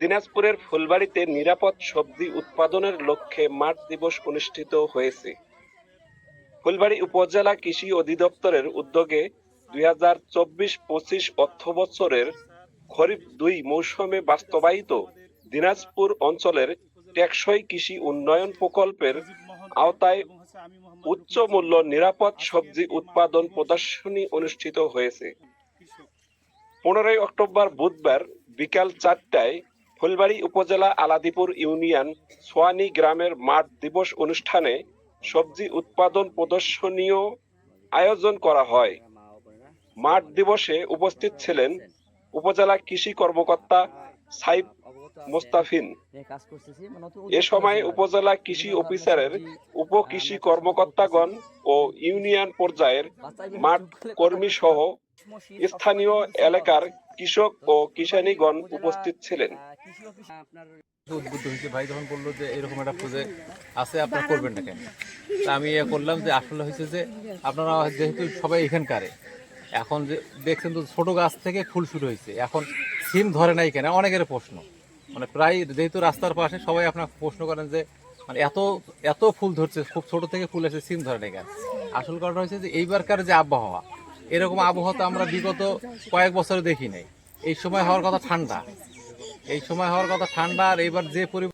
দিনাজপুরের ফুলবাড়িতে নিরাপদ সবজি উৎপাদনের লক্ষ্যে মাঠ দিবস অনুষ্ঠিত হয়েছে। ফুলবাড়ি উপজেলা কৃষি অধিদপ্তরের উদ্যোগে দুই হাজার চব্বিশ পঁচিশ অর্থ বছরের খরিফ দুই মৌসুমে বাস্তবায়িত দিনাজপুর অঞ্চলের টেকসই কৃষি উন্নয়ন প্রকল্পের আওতায় উচ্চ মূল্য নিরাপদ সবজি উৎপাদন প্রদর্শনী অনুষ্ঠিত হয়েছে। পনেরোই অক্টোবর বুধবার বিকাল চারটায় ফুলবাড়ি উপজেলা আলাদিপুর ইউনিয়ন সোয়ানি গ্রামের মাঠ দিবস অনুষ্ঠানে সবজি উৎপাদন প্রদর্শনীয় আয়োজন করা হয়। মাঠ দিবসে উপস্থিত ছিলেন উপজেলা কৃষি কর্মকর্তা সাইফ মোস্তাফিন। কাজ করতেছি। মানে এ সময় উপজেলা কৃষি অফিসারের উপ কৃষি কর্মকর্তাগণ ও ইউনিয়ন পর্যায়ের মাঠ কর্মী সহ স্থানীয় এলাকার কৃষক ও কিষানীগণ উপস্থিত ছিলেন। আপনার উদ্বুদ্ধ হয়েছে। ভাই যখন বলল যে এরকম একটা প্রজেক্ট আছে আপনারা করবেন না কেন? তা আমি ইয়ে করলাম যে আসলে হয়েছে যে আপনারা যেহেতু সবাই এখানকারে এখন যে দেখছেন তো ছোট গাছ থেকে ফুল শুরু হয়েছে। এখন সিম ধরে নাই কেন? অনেকের প্রশ্ন। মানে প্রায় যেহেতু রাস্তার পাশে সবাই আপনার প্রশ্ন করেন যে মানে এত এত ফুল ধরছে, খুব ছোট থেকে ফুল এসে সিম ধরে নেই আসল কারণ হয়েছে যে, এইবারকার যে আবহাওয়া, এরকম আবহাওয়া তো আমরা বিগত কয়েক বছরে দেখি নাই। এই সময় হওয়ার কথা ঠান্ডা। এই সময় হওয়ার কথা ঠান্ডা আর এবার যে পরি